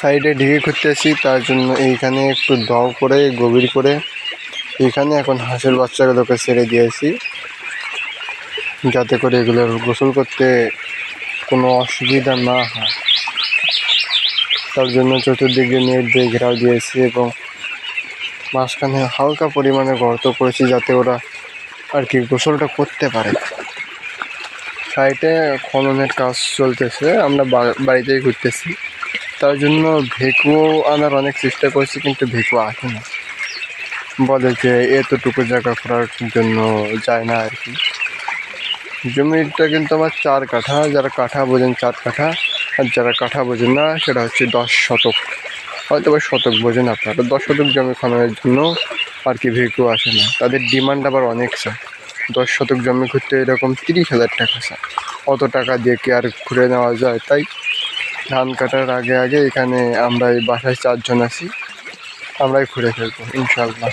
সাইডে ঢেকে করতেছি তার জন্য এইখানে একটু দাও করে গভীর করে এখানে এখন হাঁসের বাচ্চাগুলোকে ছেড়ে দিয়েছি যাতে করে এগুলোর গোসল করতে কোনো অসুবিধা না হয়। তার জন্য চতুর্দিকে নেট দিয়ে ঘেরাও দিয়েছি এবং মাঝখানে হালকা পরিমাণে গর্ত করেছি যাতে ওরা আর কি গোসলটা করতে পারে। সাইডে খননের কাজ চলতেছে, আমরা বাড়িতেই ঘুরতেছি। তার জন্য ভেকুও আনার অনেক চেষ্টা করছি, কিন্তু ভেকু আসে না। বলে যে এতটুকু জায়গা করার জন্য যায় না আর কি। জমিটা কিন্তু আমার চার কাঠা, যারা কাঠা বোঝেন চার কাঠা, আর যারা কাঠা বোঝেন না, সেটা হচ্ছে দশ শতক। হয়তো বা শতক বোঝেন আপনারা, দশ শতক জমি খননের জন্য আর কি ভেকু আসে না। তাদের ডিমান্ড আবার অনেক চায় দশ শতক জমি ঘুরতে এরকম তিরিশ হাজার টাকা চায় অত টাকা দিয়ে কি আর ঘুরে নেওয়া যায়? তাই ধান কাটার আগে আগে এখানে আমরা এই বাসায় চারজন আছি। আমরাই ঘুরে ফেলব ইনশাল্লাহ